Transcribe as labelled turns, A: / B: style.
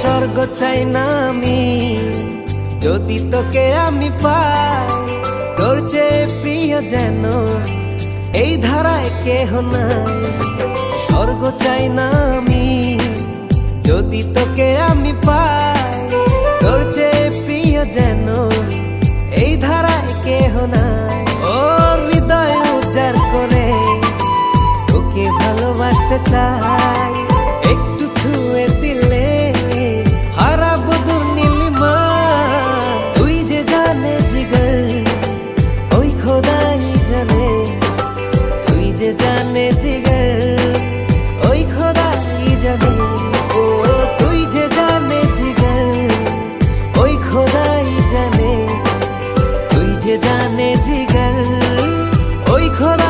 A: স্বর্গ চাই না আমি। যদি তোকে আমি পাই, তোর চেয়ে প্রিয় যেন এই ধারায় কেহ নাই। স্বর্গ চাই না আমি, যদি তোকে আমি পাই, তোর চেয়ে প্রিয় যেন এই ধারায় কেহ নাই। ও হৃদয় উজাড় করে, তোকে ভালোবাসতে চাই। জানে জিগর ওই খোদাই যাবে ও, তুই যে ওই খোদাই জানে। তুই যে ওই খোদা